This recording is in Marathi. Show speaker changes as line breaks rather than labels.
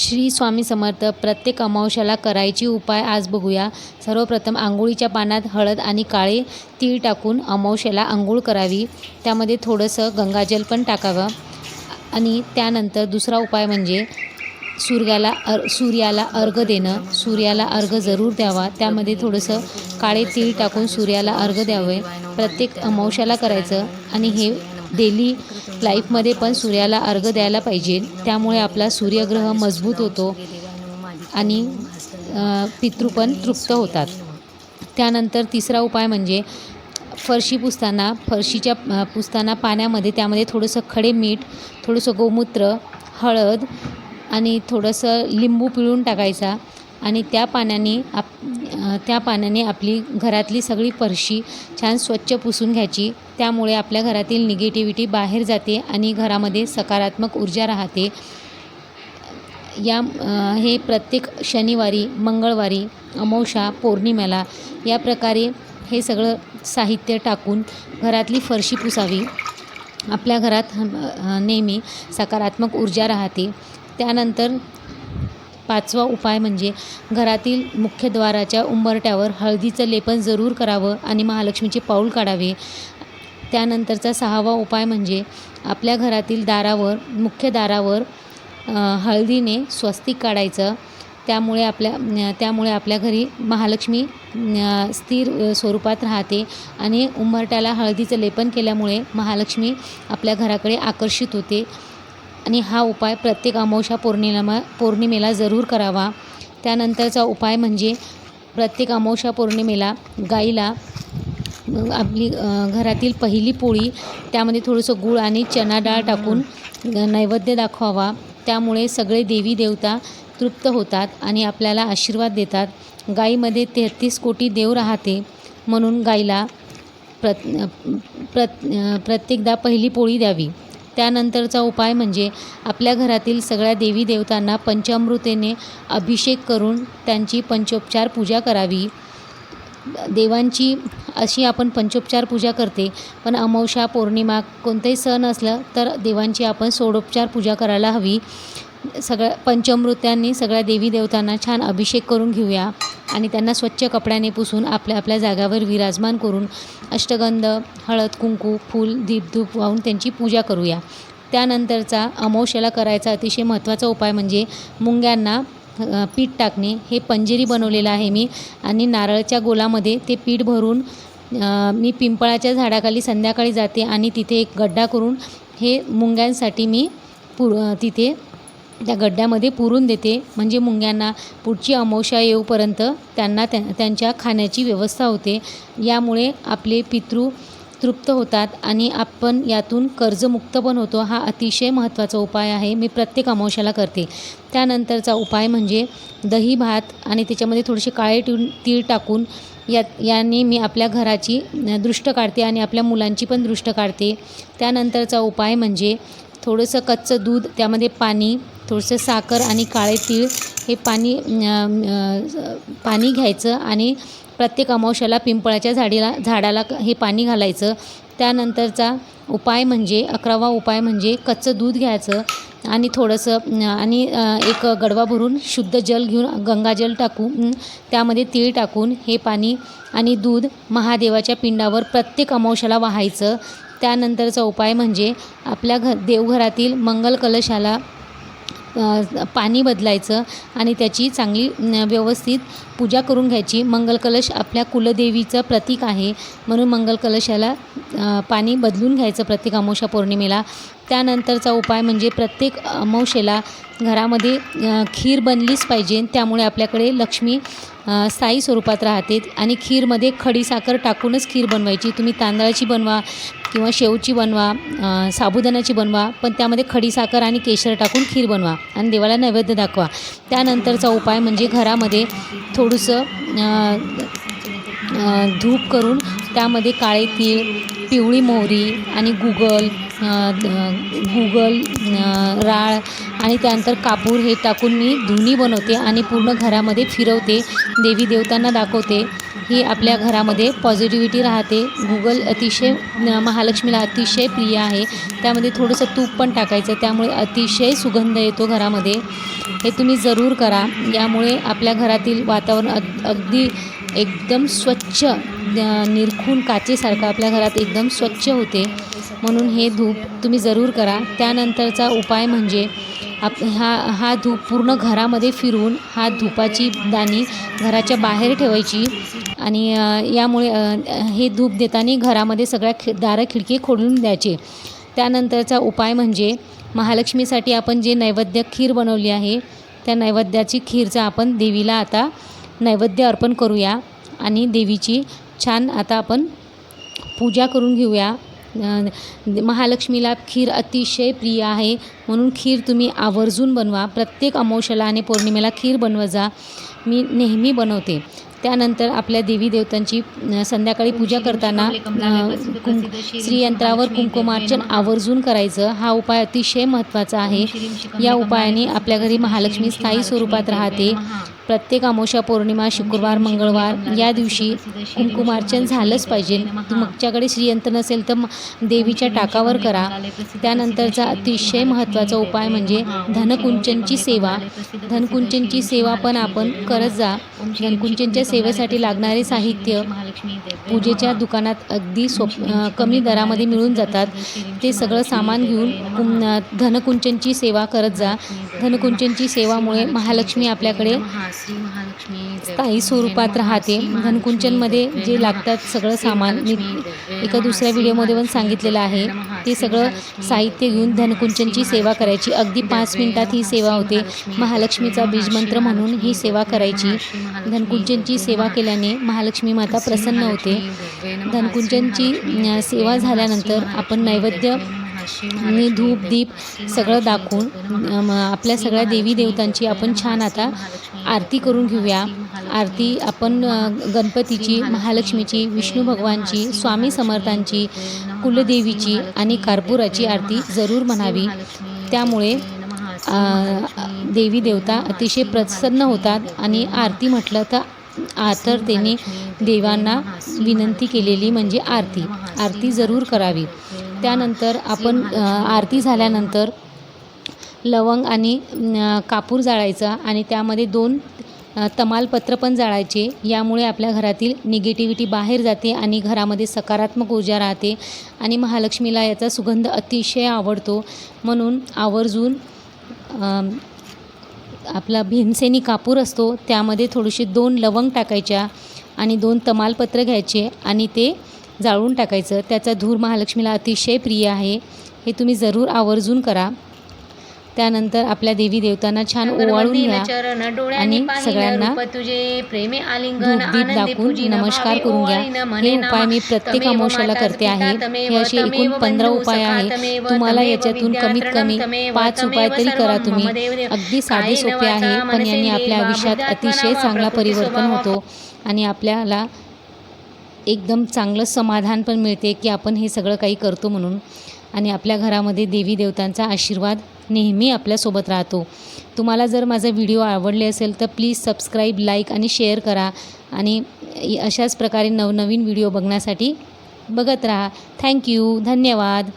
श्री स्वामी समर्थ प्रत्येक अमावश्याला करायची उपाय आज बघूया. सर्वप्रथम आंघोळीच्या पानात हळद आणि काळे तीळ टाकून अमावश्याला आंघोळ करावी. त्यामध्ये थोडंसं गंगाजल पण टाकावं. आणि त्यानंतर दुसरा उपाय म्हणजे सूर्याला अर सूर्याला अर्घ देणं. सूर्याला अर्घ जरूर द्यावा. त्यामध्ये थोडंसं काळे तीळ टाकून सूर्याला अर्घ द्यावे. प्रत्येक अमावश्याला करायचं. आणि हे डेली लाईफमध्ये पण सूर्याला अर्घ द्यायला पाहिजे. त्यामुळे आपला सूर्यग्रह मजबूत होतो आणि पितृ पण तृप्त होतात. त्यानंतर तिसरा उपाय म्हणजे फरशी पुसताना फरशीच्या पुसताना पाण्यामध्ये त्यामध्ये थोडंसं खडे मीठ थोडंसं गोमूत्र हळद आणि थोडंसं लिंबू पिळून टाकायचा आणि त्या पाण्याने आप त्या पाण्याने आपली घरातली सगळी फरशी छान स्वच्छ पुसून घ्यायची. त्यामुळे आपल्या घरातील निगेटिव्हिटी बाहेर जाते आणि घरामध्ये सकारात्मक ऊर्जा राहते. या हे प्रत्येक शनिवारी मंगळवारी अमावस्या पौर्णिमेला या प्रकारे हे सगळं साहित्य टाकून घरातली फरशी पुसावी. आपल्या घरात नेहमी सकारात्मक ऊर्जा राहते. त्यानंतर पाचवा उपाय म्हणजे घरातील मुख्यद्वाराच्या उंबरट्यावर हळदीचं लेपन जरूर करावं आणि महालक्ष्मीचे पाऊल काढावे. त्यानंतरचा सहावा उपाय म्हणजे आपल्या घरातील दारावर मुख्य दारावर हळदीने स्वस्तिक काढायचं. त्यामुळे आपल्या त्यामुळे आपल्या घरी महालक्ष्मी स्थिर स्वरूपात राहते आणि उंबरट्याला हळदीचं लेपन केल्यामुळे महालक्ष्मी आपल्या घराकडे आकर्षित होते. आणि हा उपाय प्रत्येक अमावस्या पौर्णिमा पौर्णिमेला जरूर करावा. त्यानंतरचा उपाय म्हणजे प्रत्येक अमावस्या पौर्णिमेला गाईला आपली घरातील पहिली पोळी त्यामध्ये थोडंसं गूळ आणि चना डाळ टाकून नैवेद्य दाखवावा. त्यामुळे सगळे देवी देवता तृप्त होतात आणि आपल्याला आशीर्वाद देतात. गाईमध्ये तेहतीस कोटी देव राहते. म्हणून गाईला प्रत प्रत प्रत्येकदा पहिली पोळी द्यावी. त्यानंतरचा उपाय म्हणजे आपल्या घरातील सगळ्या देवी देवतांना पंचामृतेने अभिषेक करून त्यांची पंचोपचार पूजा करावी. देवांची अशी आपण पंचोपचार पूजा करते. पण अमावस्या पौर्णिमा कोणताही सण असलं तर देवांची आपण सोडोपचार पूजा करायला हवी. सगळ्या पंचमृत्यांनी सगळ्या देवी देवतांना छान अभिषेक करून घेऊया आणि त्यांना स्वच्छ कपड्याने पुसून आपल्या आपल्या जागावर विराजमान करून अष्टगंध हळद कुंकू फूल दीपधूप वाहून त्यांची पूजा करूया. त्यानंतरचा अमावश्याला करायचा अतिशय महत्त्वाचा उपाय म्हणजे मुंग्यांना पीठ टाकणे. हे पंजेरी बनवलेलं आहे मी आणि नारळच्या गोलामध्ये ते पीठ भरून मी पिंपळाच्या झाडाखाली संध्याकाळी जाते आणि तिथे एक गड्डा करून हे मुंग्यांसाठी मी पु तिथे त्या गड्ड्यामध्ये पुरून देते. म्हणजे मुंग्यांना पुढची अमावस्या येऊपर्यंत त्यांना त्या त्यांच्या खाण्याची व्यवस्था होते. यामुळे आपले पितृ तृप्त होतात आणि आपण यातून कर्जमुक्त पण होतो. हा अतिशय महत्त्वाचा उपाय आहे. मी प्रत्येक अमावश्याला करते. त्यानंतरचा उपाय म्हणजे दही भात आणि त्याच्यामध्ये थोडेसे काळे टिळ तीळ टाकून या याने मी आपल्या घराची दृष्ट काढते आणि आपल्या मुलांची पण दृष्ट काढते. त्यानंतरचा उपाय म्हणजे थोडंसं कच्चं दूध त्यामध्ये पाणी थोडंसं साखर आणि काळे तीळ हे पाणी पाणी घ्यायचं आणि प्रत्येक अमावश्याला पिंपळाच्या झाडीला झाडाला हे पाणी घालायचं. त्यानंतरचा उपाय म्हणजे अकरावा उपाय म्हणजे कच्चं दूध घ्यायचं आणि थोडंसं आणि एक गडवा भरून शुद्ध जल घेऊन गंगाजल टाकून त्यामध्ये तीळ टाकून हे पाणी आणि दूध महादेवाच्या पिंडावर प्रत्येक अमावश्याला वाहायचं. त्यानंतरचा उपाय म्हणजे आपल्या घ देवघरातील मंगल कलशाला पाणी बदलायचं आणि त्याची चांगली व्यवस्थित पूजा करून घ्यायची. मंगल कलश आपल्या कुलदेवीचं प्रतीक आहे. म्हणून मंगल कलशाला पाणी बदलून घ्यायचं प्रत्येक अमावस्या पौर्णिमेला. त्यानंतरचा उपाय म्हणजे प्रत्येक अमावशेला घरामध्ये खीर बनलीच पाहिजे. त्यामुळे आपल्याकडे लक्ष्मी साई स्थायी स्वरूपात राहते आणि खीरमध्ये खडीसाखर टाकूनच खीर बनवायची. तुम्ही तांदळाची बनवा किंवा शेवची बनवा साबुदाण्याची बनवा पण त्यामध्ये खडीसाखर आणि केशर टाकून खीर बनवा आणि देवाला नैवेद्य दाखवा. त्यानंतरचा उपाय म्हणजे घरामध्ये थोडंसं धूप करून त्यामध्ये काळे तीळ पिवळी मोहरी आणि गुगल गुगल राळ आणि त्यानंतर कापूर हे टाकून मी धुनी बनवते आणि पूर्ण घरामध्ये फिरवते. देवी देवतांना दाखवते. ही आपल्या घरामध्ये पॉझिटिव्हिटी राहते. गुगल अतिशय महालक्ष्मीला अतिशय प्रिय आहे. त्यामध्ये थोडंसं तूप पण टाकायचं. त्यामुळे अतिशय सुगंध येतो घरामध्ये. हे तुम्ही जरूर करा. यामुळे आपल्या घरातील वातावरण अग अगदी एकदम स्वच्छ निरखून काचेसारखं आपल्या घरात एकदम स्वच्छ होते. म्हणून हे धूप तुम्ही जरूर करा. त्यानंतरचा उपाय म्हणजे आप हा हा धूप पूर्ण घरामध्ये फिरवून हा धुपाची दाणी घराच्या बाहेर ठेवायची. आणि यामुळे हे धूप देताना घरामध्ये सगळ्या खि दारं खिडकी खोलून द्यायचे. त्यानंतरचा उपाय म्हणजे महालक्ष्मीसाठी आपण जे नैवेद्य खीर बनवली आहे त्या नैवेद्याची खीरचा आपण देवीला आता नैवेद्य अर्पण करूया. आणि देवीची छान आता आपण पूजा करून घेऊया. महालक्ष्मीला खीर अतिशय प्रिय आहे. म्हणून खीर तुम्ही आवर्जून बनवा. प्रत्येक अमावस्याला आणि पौर्णिमेला खीर बनवत जा. मी नेहमी बनवते. त्यानंतर आपल्या देवी देवतांची संध्याकाळी पूजा करताना श्रीयंत्रावर कुंकुमार्चन आवर्जून करायचं. हा उपाय अतिशय महत्त्वाचा आहे. या उपायाने आपल्या घरी महालक्ष्मी स्थायी स्वरूपात राहते. प्रत्येक अमावस्या पौर्णिमा शुक्रवार मंगळवार या दिवशी कुंकुमार्चन झालंच पाहिजे. तुमच्याकडे श्रीयंत्र नसेल तर देवीच्या टाकावर करा. त्यानंतरचा अतिशय महत्त्वाचा उपाय म्हणजे धनकुंचनची सेवा. धनकुंचनची सेवा पण आपण करत जा. धनकुंचनच्या सेवेसाठी लागणारे साहित्य पूजेच्या दुकानात अगदी सोप कमी दरामध्ये मिळून जातात. ते सगळं सामान घेऊन धनकुंचनची सेवा करत जा. धनकुंचनची सेवामुळे महालक्ष्मी आपल्याकडे स्थायी स्वरूपात राहते. धनकुंचनमध्ये जे लागतात सगळं सामान मी एका दुसऱ्या व्हिडिओमध्ये पण सांगितलेलं आहे. ते सगळं साहित्य घेऊन धनकुंचनची सेवा करायची. अगदी पाच मिनिटात ही सेवा होते. महालक्ष्मीचा बीजमंत्र म्हणून ही सेवा करायची. धनकुंचनची सेवा केल्याने महालक्ष्मी माता प्रसन्न होते. धनकुंचनची सेवा झाल्यानंतर आपण नैवेद्य आणि धूप दीप सगळं दाखवून आपल्या सगळ्या देवी देवतांची आपण छान आता आरती करून घेऊया. आरती आपण गणपतीची महालक्ष्मीची विष्णू भगवानची स्वामी समर्थांची कुलदेवीची आणि कर्पूराची आरती जरूर म्हणावी. त्यामुळे देवी देवता अतिशय प्रसन्न होतात आणि आरती म्हटलं तर आतरतेने देवांना विनंती केलेली म्हणजे आरती. आरती जरूर करावी. त्यानंतर आपण आरती झाल्यानंतर लवंग आणि कापूर जाळायचा आणि त्यामध्ये दोन तमालपत्र पण जाळायचे. यामुळे आपल्या घरातील निगेटिव्हिटी बाहेर जाते आणि घरामध्ये सकारात्मक ऊर्जा राहते आणि महालक्ष्मीला याचा सुगंध अतिशय आवडतो. म्हणून आवर्जून आपला भीमसेनी कापूर असतो. त्यामध्ये थोडीशी दोन लवंग टाकायच्या आणि दोन तमालपत्र घ्यायचे आणि ते जाळून टाकायचं. त्याचा धूर महालक्ष्मीला अतिशय प्रिय आहे. हे तुम्ही जरूर आवर्जून करा. त्यानंतर आपल्या देवी देवतांना छान ओवाळून घ्या आणि सगळ्यांना दाखवून नमस्कार करून घ्या. हे उपाय मी प्रत्येक अमावस्याला करते आहे. हे असे एकूण पंधरा उपाय आहे तुम्हाला याच्यातून कमीत कमी पाच उपाय तरी करा तुम्ही. अगदी साधे सोपे आहे पण यांनी आपल्या आयुष्यात अतिशय चांगला परिवर्तन होतो आणि आपल्याला एकदम चांगलं समाधान पण मिळते की आपण हे सगळं काही करतो म्हणून. आणि आपल्या घरामध्ये देवी देवतांचा आशीर्वाद नेहमी आपल्यासोबत राहतो. तुम्हाला जर माझा व्हिडिओ आवडले असेल तर प्लीज सबस्क्राईब लाईक आणि शेअर करा. आणि अशाच प्रकारे नवनवीन व्हिडिओ बघण्यासाठी बघत राहा. थँक्यू धन्यवाद.